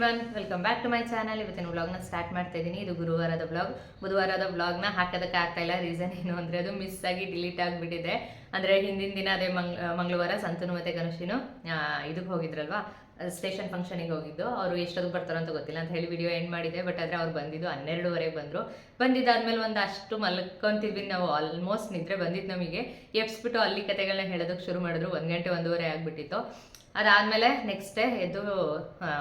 Welcome back to my channel ಇವತ್ತಿನ ವ್ಲಾಗ್ನ start ಮಾಡ್ತಾ ಇದ್ದೀನಿ ಇದು ಗುರುವಾರದ ವ್ಲಾಗ್ ಬುಧವಾರದ ವ್ಲಾಗ್ನ ಹಾಕೋದಕ್ಕೆ ಆಗ್ತಾ ಇಲ್ಲ. ರೀಸನ್ ಏನು ಅಂದರೆ ಅದು ಮಿಸ್ ಆಗಿ ಡಿಲೀಟ್ ಆಗಿಬಿಟ್ಟಿದೆ. ಅಂದರೆ ಹಿಂದಿನ ದಿನ ಅದೇ ಮಂಗ್ ಮಂಗಳವಾರ ಸಂತನು ಮತ್ತು ಗಣೇಶನು ಇದಕ್ಕೆ ಹೋಗಿದ್ರಲ್ವಾ? ಸ್ಟೇಷನ್ ಫಂಕ್ಷನಿಗೆ ಹೋಗಿದ್ದು. ಅವರು ಎಷ್ಟೊತ್ತಿಗೆ ಬರ್ತಾರೋ ಅಂತ ಗೊತ್ತಿಲ್ಲ ಅಂತ ಹೇಳಿ ವಿಡಿಯೋ ಎಂಡ್ ಮಾಡಿದೆ. ಬಟ್ ಆದರೆ ಅವ್ರು ಬಂದಿದ್ದು ಹನ್ನೆರಡುವರೆಗೆ ಬಂದರು. ಬಂದಿದ್ದಾದ್ಮೇಲೆ ಒಂದು ಅಷ್ಟು ಮಲ್ಕೊಂತಿದ್ವಿ ನಾವು. ಆಲ್ಮೋಸ್ಟ್ ನಿದ್ರೆ ಬಂದಿದ್ದು ನಮಗೆ. ಎಪ್ಸ್ಬಿಟ್ಟು ಅಲ್ಲಿ ಕತೆಗಳನ್ನ ಹೇಳೋದಕ್ಕೆ ಶುರು ಮಾಡಿದ್ರು. ಒಂದು ಗಂಟೆ ಒಂದೂವರೆ ಆಗಿಬಿಟ್ಟಿತ್ತು. ಅದಾದಮೇಲೆ ನೆಕ್ಸ್ಟ್ ಡೇ ಎದ್ದು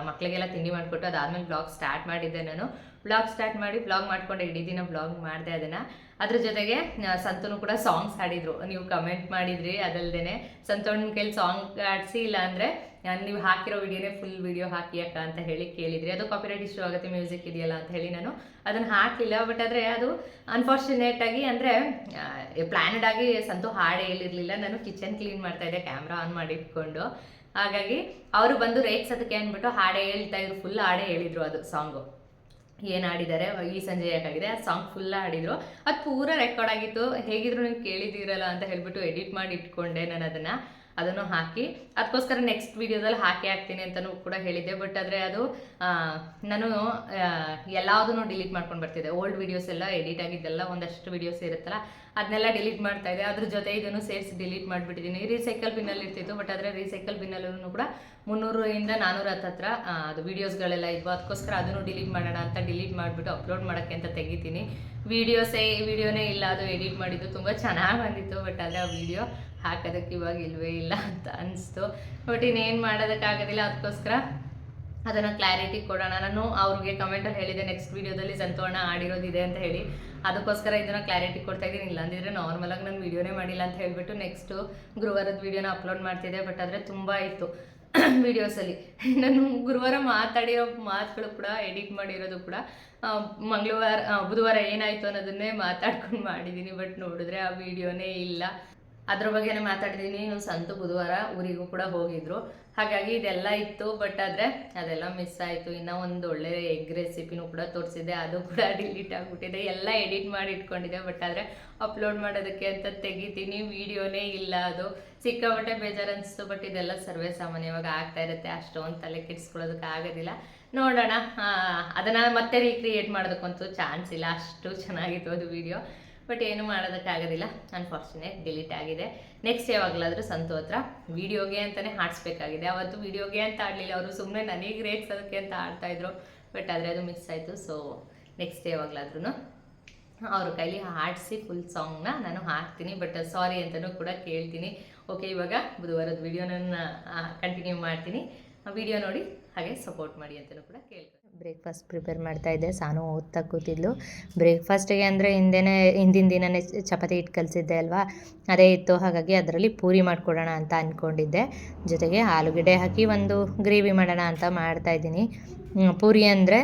ಮಕ್ಕಳಿಗೆಲ್ಲ ತಿಂಡಿ ಮಾಡಿಕೊಟ್ಟು ಅದಾದಮೇಲೆ ಬ್ಲಾಗ್ ಸ್ಟಾರ್ಟ್ ಮಾಡಿದ್ದೆ ನಾನು. ಬ್ಲಾಗ್ ಸ್ಟಾರ್ಟ್ ಮಾಡಿ ಬ್ಲಾಗ್ ಮಾಡ್ಕೊಂಡು ಇಡೀ ದಿನ ಬ್ಲಾಗ್ ಮಾಡಿದೆ ಅದನ್ನು. ಅದ್ರ ಜೊತೆಗೆ ಸಂತನು ಕೂಡ ಸಾಂಗ್ಸ್ ಹಾಡಿದ್ರು. ನೀವು ಕಮೆಂಟ್ ಮಾಡಿದ್ರಿ ಅದಲ್ಲದೆ ಸಂತೋಣ ಕೈಲಿ ಸಾಂಗ್ ಆಡಿಸಿ ಇಲ್ಲ ಅಂದರೆ ನೀವು ಹಾಕಿರೋ ವಿಡಿಯೋನೇ ಫುಲ್ ವಿಡಿಯೋ ಹಾಕಿ ಅಕ್ಕ ಅಂತ ಹೇಳಿ ಕೇಳಿದ್ರಿ. ಅದು ಕಾಪಿರೈಟ್ ಇಶ್ಯೂ ಆಗುತ್ತೆ ಮ್ಯೂಸಿಕ್ ಇದೆಯಲ್ಲ ಅಂತ ಹೇಳಿ ನಾನು ಅದನ್ನು ಹಾಕಿಲ್ಲ ಬಟ್ ಆದರೆ ಅದು ಅನ್ಫಾರ್ಚುನೇಟ್ ಆಗಿ ಅಂದರೆ ಪ್ಲ್ಯಾನ್ಡ್ ಆಗಿ ಸಂತು ಹಾಡೇ ಹೇಳಿರಲಿಲ್ಲ ನಾನು ಕಿಚನ್ ಕ್ಲೀನ್ ಮಾಡ್ತಾ ಇದ್ದೆ ಕ್ಯಾಮ್ರಾ ಆನ್ ಮಾಡಿ ಇಟ್ಕೊಂಡು. ಹಾಗಾಗಿ ಅವರು ಬಂದು ರೇಗ್ಸೋದಕ್ಕೆ ಅಂದ್ಬಿಟ್ಟು ಹಾಡೆ ಹೇಳ್ತಾ ಇದ್ರು ಫುಲ್ ಹಾಡೆ ಹೇಳಿದ್ರು ಅದು ಸಾಂಗು ಏನು ಹಾಡಿದ್ದಾರೆ? ಈ ಸಂಜೆ ಯಾಕಾಗಿದೆ? ಆ ಸಾಂಗ್ ಫುಲ್ ಆಡಿದ್ರು ಅದು ಪೂರ ರೆಕಾರ್ಡ್ ಆಗಿತ್ತು. ಹೇಗಿದ್ರು ನೀವು ಕೇಳಿದ್ದೀರಲ್ಲ ಅಂತ ಹೇಳ್ಬಿಟ್ಟು ಎಡಿಟ್ ಮಾಡಿ ಇಟ್ಕೊಂಡೆ ನಾನು ಅದನ್ನು. ಅದನ್ನು ಹಾಕಿ ಅದಕ್ಕೋಸ್ಕರ ನೆಕ್ಸ್ಟ್ ವೀಡಿಯೋದಲ್ಲಿ ಹಾಕಿ ಹಾಕ್ತೀನಿ ಅಂತಲೂ ಕೂಡ ಹೇಳಿದ್ದೆ. ಬಟ್ ಆದರೆ ಅದು ನಾನು ಎಲ್ಲದನ್ನು ಡಿಲೀಟ್ ಮಾಡ್ಕೊಂಡು ಬರ್ತಿದ್ದೆ. ಓಲ್ಡ್ ವೀಡಿಯೋಸ್ ಎಲ್ಲ ಎಡಿಟ್ ಆಗಿದ್ದೆಲ್ಲ ಒಂದಷ್ಟು ವೀಡಿಯೋಸ್ ಇರುತ್ತಲ್ಲ ಅದನ್ನೆಲ್ಲ ಡಿಲೀಟ್ ಮಾಡ್ತಾ ಇದೆ. ಅದ್ರ ಜೊತೆ ಇದನ್ನು ಸೇರಿಸಿ ಡಿಲೀಟ್ ಮಾಡಿಬಿಟ್ಟಿದ್ದೀನಿ. ರೀಸೈಕಲ್ ಬಿನ್ನಲ್ಲಿ ಇರ್ತಿತ್ತು ಬಟ್ ಆದರೆ ರೀಸೈಕಲ್ ಬಿನ್ನಲ್ಲೂ ಕೂಡ ಮುನ್ನೂರರಿಂದ ನಾನ್ನೂರ ಹತ್ತತ್ರ ಆ, ಅದು ವೀಡಿಯೋಸ್ಗಳೆಲ್ಲ ಇದ್ವು. ಅದಕ್ಕೋಸ್ಕರ ಅದನ್ನು ಡಿಲೀಟ್ ಮಾಡೋಣ ಅಂತ ಡಿಲೀಟ್ ಮಾಡಿಬಿಟ್ಟು ಅಪ್ಲೋಡ್ ಮಾಡೋಕ್ಕೆ ಅಂತ ತೆಗಿತೀನಿ. ವೀಡಿಯೋಸೇ ವಿಡಿಯೋನೇ ಇಲ್ಲ. ಅದು ಎಡಿಟ್ ಮಾಡಿದ್ದು ತುಂಬ ಚೆನ್ನಾಗಿ ಬಂದಿತ್ತು ಬಟ್ ಆದರೆ ಆ ವೀಡಿಯೋ ಹಾಕೋದಕ್ಕೆ ಇವಾಗ ಇಲ್ವೇ ಇಲ್ಲ ಅಂತ ಅನಿಸ್ತು. ಬಟ್ ಇನ್ನೇನು ಮಾಡೋದಕ್ಕಾಗೋದಿಲ್ಲ. ಅದಕ್ಕೋಸ್ಕರ ಅದನ್ನು ಕ್ಲಾರಿಟಿ ಕೊಡೋಣ. ನಾನು ಅವ್ರಿಗೆ ಕಮೆಂಟಲ್ಲಿ ಹೇಳಿದೆ ನೆಕ್ಸ್ಟ್ ವೀಡಿಯೋದಲ್ಲಿ ಸಂತೋಣ ಆಡಿರೋದಿದೆ ಅಂತ ಹೇಳಿ. ಅದಕ್ಕೋಸ್ಕರ ಇದನ್ನ ಕ್ಲಾರಿಟಿ ಕೊಡ್ತಾ ಇದ್ದೀನಿ. ಇಲ್ಲ ಅಂದಿದ್ರೆ ನಾರ್ಮಲಾಗಿ ನಾನು ವೀಡಿಯೋನೇ ಮಾಡಿಲ್ಲ ಅಂತ ಹೇಳಿಬಿಟ್ಟು ನೆಕ್ಸ್ಟು ಗುರುವಾರದ ವೀಡಿಯೋನ ಅಪ್ಲೋಡ್ ಮಾಡ್ತಿದ್ದೆ ಬಟ್ ಆದರೆ ತುಂಬ ಇತ್ತು ವೀಡಿಯೋಸಲ್ಲಿ ನಾನು ಗುರುವಾರ ಮಾತಾಡಿರೋ ಮಾತುಗಳು ಕೂಡ ಎಡಿಟ್ ಮಾಡಿರೋದು ಕೂಡ ಮಂಗಳವಾರ ಬುಧವಾರ ಏನಾಯಿತು ಅನ್ನೋದನ್ನೇ ಮಾತಾಡ್ಕೊಂಡು ಮಾಡಿದ್ದೀನಿ ಬಟ್ ನೋಡಿದ್ರೆ ಆ ವಿಡಿಯೋನೇ ಇಲ್ಲ. ಅದ್ರ ಬಗ್ಗೆನೇ ಮಾತಾಡಿದೀನಿ. ನೀವು ಸಂತು ಬುಧವಾರ ಊರಿಗೂ ಕೂಡ ಹೋಗಿದ್ರು. ಹಾಗಾಗಿ ಇದೆಲ್ಲ ಇತ್ತು ಬಟ್ ಆದರೆ ಅದೆಲ್ಲ ಮಿಸ್ ಆಯಿತು. ಇನ್ನೂ ಒಂದು ಒಳ್ಳೆ ಎಗ್ ರೆಸಿಪಿನೂ ಕೂಡ ತೋರಿಸಿದೆ. ಅದು ಕೂಡ ಡಿಲೀಟ್ ಆಗಿಬಿಟ್ಟಿದೆ. ಎಲ್ಲ ಎಡಿಟ್ ಮಾಡಿ ಇಟ್ಕೊಂಡಿದೆ ಬಟ್ ಆದರೆ ಅಪ್ಲೋಡ್ ಮಾಡೋದಕ್ಕೆ ಅಂತ ತೆಗಿತೀನಿ. ವಿಡಿಯೋನೇ ಇಲ್ಲ ಅದು. ಸಿಕ್ಕಾಪಟ್ಟೆ ಬೇಜಾರು ಬಟ್ ಇದೆಲ್ಲ ಸರ್ವೇ ಸಾಮಾನ್ಯವಾಗಿ ಆಗ್ತಾ ಇರುತ್ತೆ. ಅಷ್ಟೊಂದು ತಲೆ ಕೆಡಿಸ್ಕೊಳ್ಳೋದಕ್ಕೆ ಆಗೋದಿಲ್ಲ. ನೋಡೋಣ. ಅದನ್ನ ಮತ್ತೆ ರೀಕ್ರಿಯೇಟ್ ಮಾಡೋದಕ್ಕಂತೂ ಚಾನ್ಸ್ ಇಲ್ಲ. ಅಷ್ಟು ಚೆನ್ನಾಗಿತ್ತು ಅದು ವಿಡಿಯೋ ಬಟ್ ಏನು ಮಾಡೋದಕ್ಕಾಗೋದಿಲ್ಲ. ಅನ್ಫಾರ್ಚುನೇಟ್ ಡಿಲೀಟ್ ಆಗಿದೆ. ನೆಕ್ಸ್ಟ್ ಯಾವಾಗಲಾದರೂ ಸಂತು ಹತ್ರ ವಿಡಿಯೋಗೆ ಅಂತಲೇ ಹಾಡಿಸ್ಬೇಕಾಗಿದೆ. ಅವತ್ತು ವೀಡಿಯೋಗೆ ಅಂತ ಆಡಲಿಲ್ಲ ಅವರು ಸುಮ್ಮನೆ ನನಗೆ ರೇಗ್ಸೋದಕ್ಕೆ ಅಂತ ಆಡ್ತಾಯಿದ್ರು ಬಟ್ ಆದರೆ ಅದು ಮಿಸ್ ಆಯಿತು. ಸೊ ನೆಕ್ಸ್ಟ್ ಯಾವಾಗಲಾದ್ರೂ ಅವ್ರ ಕೈಲಿ ಹಾಡಿಸಿ ಫುಲ್ ಸಾಂಗ್ನ ನಾನು ಹಾಕ್ತೀನಿ ಬಟ್ ಸಾರಿ ಅಂತಲೂ ಕೂಡ ಕೇಳ್ತೀನಿ. ಓಕೆ ಇವಾಗ ಬುಧವಾರದ ವೀಡಿಯೋನ ಕಂಟಿನ್ಯೂ ಮಾಡ್ತೀನಿ. ವಿಡಿಯೋ ನೋಡಿ, ಹಾಗೆ ಸಪೋರ್ಟ್ ಮಾಡಿ ಅಂತಲೂ ಕೂಡ ಕೇಳ್ತೀನಿ. ಬ್ರೇಕ್ಫಾಸ್ಟ್ ಪ್ರಿಪೇರ್ ಮಾಡ್ತಾ ಇದ್ದೆ. ಸಾನು ಓದ್ತಾ ಕೂತಿದ್ಲು. ಬ್ರೇಕ್ಫಾಸ್ಟಿಗೆ ಅಂದರೆ ಹಿಂದೆನೇ, ಹಿಂದಿನ ದಿನನೇ ಚಪಾತಿ ಹಿಟ್ಟು ಕಲಿಸಿದ್ದೆ ಅಲ್ವಾ? ಅದೇ ಇತ್ತು. ಹಾಗಾಗಿ ಅದರಲ್ಲಿ ಪೂರಿ ಮಾಡಿಕೊಡೋಣ ಅಂತ ಅಂದ್ಕೊಂಡಿದ್ದೆ ಜೊತೆಗೆ ಆಲೂಗಡ್ಡೆ ಹಾಕಿ ಒಂದು ಗ್ರೇವಿ ಮಾಡೋಣ ಅಂತ ಮಾಡ್ತಾಯಿದ್ದೀನಿ ಪೂರಿ ಅಂದರೆ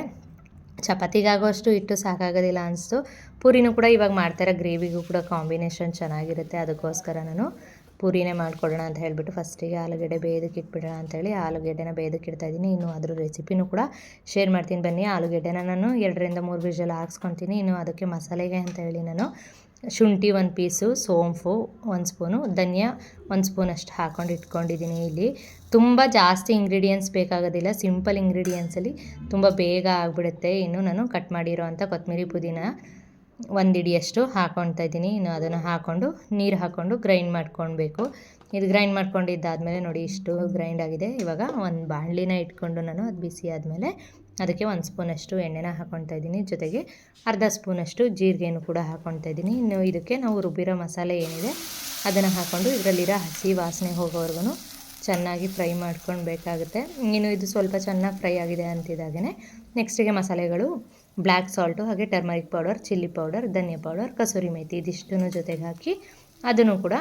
ಚಪಾತಿಗಾಗೋಷ್ಟು ಹಿಟ್ಟು ಸಾಕಾಗೋದಿಲ್ಲ ಅನಿಸ್ತು. ಪೂರಿನೂ ಕೂಡ ಇವಾಗ ಮಾಡ್ತಾರೆ ಗ್ರೇವಿಗೂ ಕೂಡ ಕಾಂಬಿನೇಷನ್ ಚೆನ್ನಾಗಿರುತ್ತೆ. ಅದಕ್ಕೋಸ್ಕರ ನಾನು ಪೂರಿನೇ ಮಾಡ್ಕೊಡೋಣ ಅಂತ ಹೇಳಿಬಿಟ್ಟು ಫಸ್ಟಿಗೆ ಆಲೂಗಡ್ಡೆ ಬೇಯೋದಕ್ಕೆ ಇಟ್ಬಿಡೋಣ ಅಂತೇಳಿ ಆಲೂಗಡ್ಡೆನ ಬೇಯೋದಕ್ಕೆ ಇಡ್ತಾಯಿದ್ದೀನಿ. ಇನ್ನು ಅದ್ರ ರೆಸಿಪಿನೂ ಕೂಡ ಶೇರ್ ಮಾಡ್ತೀನಿ. ಬನ್ನಿ ಆಲೂಗಡ್ಡೆನ ನಾನು ಎರಡರಿಂದ ಮೂರು ವಿಷಲ್ಲಿ ಹಾಕ್ಸ್ಕೊತೀನಿ. ಇನ್ನು ಅದಕ್ಕೆ ಮಸಾಲೆಗೆ ಅಂತ ಹೇಳಿ ನಾನು ಶುಂಠಿ ಒಂದು ಪೀಸು, ಸೋಂಪು ಒಂದು ಸ್ಪೂನು, ಧನಿಯಾ ಒಂದು ಸ್ಪೂನಷ್ಟು ಹಾಕ್ಕೊಂಡು ಇಟ್ಕೊಂಡಿದ್ದೀನಿ ಇಲ್ಲಿ. ತುಂಬ ಜಾಸ್ತಿ ಇಂಗ್ರೀಡಿಯೆಂಟ್ಸ್ ಬೇಕಾಗೋದಿಲ್ಲ. ಸಿಂಪಲ್ ಇಂಗ್ರೀಡಿಯೆಂಟ್ಸಲ್ಲಿ ತುಂಬ ಬೇಗ ಆಗಿಬಿಡುತ್ತೆ. ಇನ್ನು ನಾನು ಕಟ್ ಮಾಡಿರೋ ಅಂಥ ಕೊತ್ತಂಬರಿ ಪುದೀನ ಒಂದು ಇಡಿಯಷ್ಟು ಹಾಕ್ಕೊಳ್ತಾ ಇದ್ದೀನಿ. ಇನ್ನು ಅದನ್ನು ಹಾಕ್ಕೊಂಡು ನೀರು ಹಾಕ್ಕೊಂಡು ಗ್ರೈಂಡ್ ಮಾಡ್ಕೊಳ್ಬೇಕು ಇದು ಗ್ರೈಂಡ್ ಮಾಡ್ಕೊಂಡಿದ್ದಾದಮೇಲೆ ನೋಡಿ ಇಷ್ಟು ಗ್ರೈಂಡ್ ಆಗಿದೆ. ಇವಾಗ ಒಂದು ಬಾಣಲಿನ ಇಟ್ಕೊಂಡು ನಾನು ಅದು ಬಿಸಿ ಆದಮೇಲೆ ಅದಕ್ಕೆ ಒಂದು ಸ್ಪೂನಷ್ಟು ಎಣ್ಣೆನ ಹಾಕ್ಕೊಳ್ತಾ ಇದ್ದೀನಿ. ಜೊತೆಗೆ ಅರ್ಧ ಸ್ಪೂನಷ್ಟು ಜೀರಿಗೆನೂ ಕೂಡ ಹಾಕ್ಕೊಳ್ತಾ ಇದ್ದೀನಿ. ಇನ್ನು ಇದಕ್ಕೆ ನಾವು ರುಬ್ಬಿರೋ ಮಸಾಲೆ ಏನಿದೆ ಅದನ್ನು ಹಾಕ್ಕೊಂಡು ಇದರಲ್ಲಿರೋ ಹಸಿ ವಾಸನೆ ಹೋಗೋವರೆಗೂ ಚೆನ್ನಾಗಿ ಫ್ರೈ ಮಾಡ್ಕೊಳ್ಬೇಕಾಗುತ್ತೆ ಇನ್ನು ಇದು ಸ್ವಲ್ಪ ಚೆನ್ನಾಗಿ ಫ್ರೈ ಆಗಿದೆ ಅಂತಿದ್ದಾಗೇ ನೆಕ್ಸ್ಟಿಗೆ ಮಸಾಲೆಗಳು ಬ್ಲ್ಯಾಕ್ ಸಾಲ್ಟು, ಹಾಗೆ ಟರ್ಮರಿಕ್ ಪೌಡರ್, ಚಿಲ್ಲಿ ಪೌಡರ್, ಧನಿಯಾ ಪೌಡರ್, ಕಸೂರಿ ಮೇಥಿ ಇದಿಷ್ಟನ್ನು ಜೊತೆಗೆ ಹಾಕಿ ಅದನ್ನು ಕೂಡ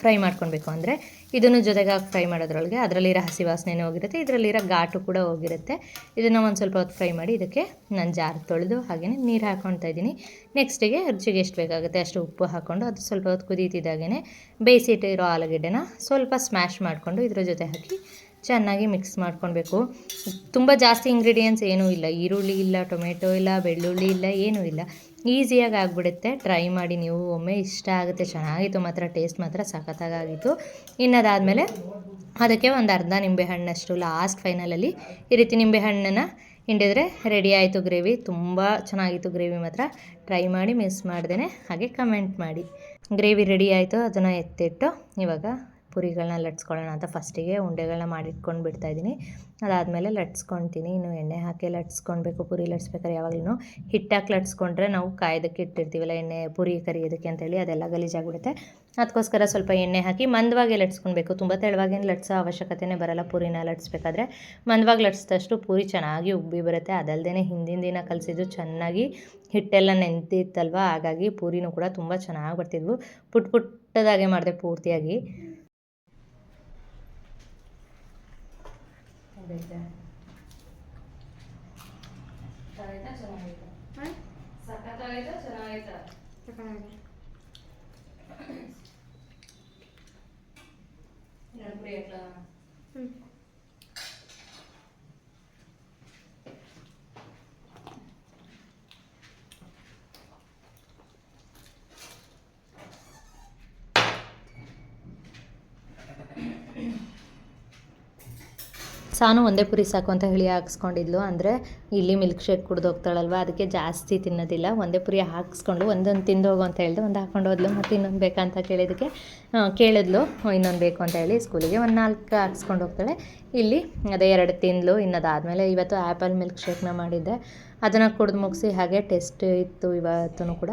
ಫ್ರೈ ಮಾಡ್ಕೊಳ್ಬೇಕು. ಅಂದರೆ ಇದನ್ನು ಜೊತೆಗೆ ಹಾಕಿ ಫ್ರೈ ಮಾಡೋದ್ರೊಳಗೆ ಅದರಲ್ಲಿರೋ ಹಸಿ ವಾಸನೆನೂ ಹೋಗಿರುತ್ತೆ ಇದರಲ್ಲಿರೋ ಘಾಟು ಕೂಡ ಹೋಗಿರುತ್ತೆ. ಇದನ್ನು ಒಂದು ಸ್ವಲ್ಪ ಹೊತ್ತು ಫ್ರೈ ಮಾಡಿ ಇದಕ್ಕೆ ನಾನು ಜಾರ್ ತೊಳೆದು ಹಾಗೆಯೇ ನೀರು ಹಾಕ್ಕೊಳ್ತಾ ಇದ್ದೀನಿ. ನೆಕ್ಸ್ಟಿಗೆ ರುಚಿಗೆ ಎಷ್ಟು ಬೇಕಾಗುತ್ತೆ ಅಷ್ಟು ಉಪ್ಪು ಹಾಕ್ಕೊಂಡು ಅದು ಸ್ವಲ್ಪ ಹೊತ್ತು ಕುದೀತಿದ್ದಾಗೇ ಬೇಯಿಸಿಟ್ಟಿರೋ ಆಲೂಗೆಡ್ಡೆನ ಸ್ವಲ್ಪ ಸ್ಮ್ಯಾಶ್ ಮಾಡಿಕೊಂಡು ಇದ್ರ ಜೊತೆ ಹಾಕಿ ಚೆನ್ನಾಗಿ ಮಿಕ್ಸ್ ಮಾಡ್ಕೊಳ್ಬೇಕು. ತುಂಬ ಜಾಸ್ತಿ ಇಂಗ್ರೀಡಿಯೆಂಟ್ಸ್ ಏನೂ ಇಲ್ಲ. ಈರುಳ್ಳಿ ಇಲ್ಲ, ಟೊಮೆಟೊ ಇಲ್ಲ, ಬೆಳ್ಳುಳ್ಳಿ ಇಲ್ಲ, ಏನೂ ಇಲ್ಲ. ಈಸಿಯಾಗಿ ಆಗಿಬಿಡುತ್ತೆ. ಟ್ರೈ ಮಾಡಿ ನೀವು. ಒಮ್ಮೆ ಇಷ್ಟ ಆಗುತ್ತೆ. ಚೆನ್ನಾಗಿತ್ತು. ಮಾತ್ರ ಟೇಸ್ಟ್ ಮಾತ್ರ ಸಖತ್ತಾಗಿತ್ತು ಇನ್ನದಾದಮೇಲೆ ಅದಕ್ಕೆ ಒಂದು ಅರ್ಧ ನಿಂಬೆಹಣ್ಣಷ್ಟು ಲಾಸ್ಟ್ ಫೈನಲಲ್ಲಿ ಈ ರೀತಿ ನಿಂಬೆಹಣ್ಣನ್ನು ಹಿಂಡಿದ್ರೆ ರೆಡಿ ಆಯಿತು ಗ್ರೇವಿ ತುಂಬ ಚೆನ್ನಾಗಿತ್ತು ಗ್ರೇವಿ ಮಾತ್ರ. ಟ್ರೈ ಮಾಡಿ ಮಿಸ್ ಮಾಡ್ದೇ ಹಾಗೆ ಕಮೆಂಟ್ ಮಾಡಿ. ಗ್ರೇವಿ ರೆಡಿ ಆಯಿತು. ಅದನ್ನು ಎತ್ತಿಟ್ಟು ಇವಾಗ ಪುರಿಗಳನ್ನ ಲಟ್ಸ್ಕೊಳ್ಳೋಣ ಅಂತ ಫಸ್ಟಿಗೆ ಉಂಡೆಗಳನ್ನ ಮಾಡಿಟ್ಕೊಂಡು ಬಿಡ್ತಾಯಿದ್ದೀನಿ ಅದಾದಮೇಲೆ ಲಟ್ಸ್ಕೊತೀನಿ ಇನ್ನು ಎಣ್ಣೆ ಹಾಕಿ ಲಟ್ಸ್ಕೊಳ್ಬೇಕು ಪುರಿ ಲಟ್ಸ್ಬೇಕಾದ್ರೆ ಯಾವಾಗಲೂ ಹಿಟ್ಟಾಕಿ ಲಟ್ಸ್ಕೊಂಡ್ರೆ ನಾವು ಕಾಯ್ದಕ್ಕೆ ಇಟ್ಟಿರ್ತೀವಲ್ಲ, ಎಣ್ಣೆ ಪುರಿ ಕರಿಯೋದಕ್ಕೆ ಅಂತೇಳಿ ಅದೆಲ್ಲ ಗಲೀಜಾಗ್ಬಿಡುತ್ತೆ ಅದಕ್ಕೋಸ್ಕರ ಸ್ವಲ್ಪ ಎಣ್ಣೆ ಹಾಕಿ ಮಂದವಾಗಿ ಲಟ್ಸ್ಕೊಳ್ಬೇಕು ತುಂಬ ತೆಳುವಾಗೇನು ಲಟ್ಸೋ ಅವಶ್ಯಕತೆನೇ ಬರಲ್ಲ ಪುರಿನ ಲಟ್ಸ್ಬೇಕಾದ್ರೆ. ಮಂದವಾಗಿ ಲಟ್ಸಿದಷ್ಟು ಪೂರಿ ಚೆನ್ನಾಗಿ ಉಬ್ಬಿ ಬರುತ್ತೆ. ಅದಲ್ಲದೆ ಹಿಂದಿನ ದಿನ ಕಲಸಿದ್ದು ಚೆನ್ನಾಗಿ ಹಿಟ್ಟೆಲ್ಲ ನೆಂತಿತ್ತಲ್ವ ಹಾಗಾಗಿ ಪೂರಿನೂ ಕೂಡ ತುಂಬ ಚೆನ್ನಾಗಿ ಬರ್ತಿದ್ವು. ಪುಟ್ ಪುಟ್ಟದಾಗೆ ಮಾಡಿದೆ ಪೂರ್ತಿಯಾಗಿ. ಹೆಂಗೈತೆ ಚೆನ್ನಾಗೈತೆ. ಚೆನ್ನಾಗೈತೆ. ಸಖತ್ತಾಗೈತೆ ಚೆನ್ನಾಗೈತೆ ಚೆನ್ನಾಗಿದೆ ನೆನಪು ಸಾನು ಒಂದೇ ಪುರಿ ಸಾಕು ಅಂತ ಹೇಳಿ ಹಾಕ್ಸ್ಕೊಂಡಿದ್ಲು. ಅಂದರೆ ಇಲ್ಲಿ ಮಿಲ್ಕ್ ಶೇಕ್ ಕುಡ್ದು ಹೋಗ್ತಾಳಲ್ವ ಅದಕ್ಕೆ ಜಾಸ್ತಿ ತಿನ್ನೋದಿಲ್ಲ. ಒಂದೇ ಪುರಿ ಹಾಕ್ಸ್ಕೊಂಡು ಒಂದೊಂದು ತಿಂದು ಹೋಗು ಅಂತ ಹೇಳಿದೆ ಒಂದು ಹಾಕೊಂಡು ಹೋದ್ಲು. ಮತ್ತು ಇನ್ನೊಂದು ಬೇಕಂತ ಕೇಳಿದ್ದಕ್ಕೆ ಆ, ಕೇಳಿದ್ಲು. ಇನ್ನೊಂದು ಬೇಕು ಅಂತ ಹೇಳಿ ಸ್ಕೂಲಿಗೆ ಒಂದು ನಾಲ್ಕು ಹಾಕ್ಸ್ಕೊಂಡು ಹೋಗ್ತಾಳೆ. ಇಲ್ಲಿ ಅದೇ ಎರಡು ತಿಂದ್ಲು ಇನ್ನದಾದಮೇಲೆ ಇವತ್ತು ಆ್ಯಪಲ್ ಮಿಲ್ಕ್ ಶೇಕ್ನ ಮಾಡಿದ್ದೆ. ಅದನ್ನು ಕುಡ್ದು ಮುಗಿಸಿ ಹಾಗೆ ಟೆಸ್ಟ್ ಇತ್ತು ಇವತ್ತೂ ಕೂಡ.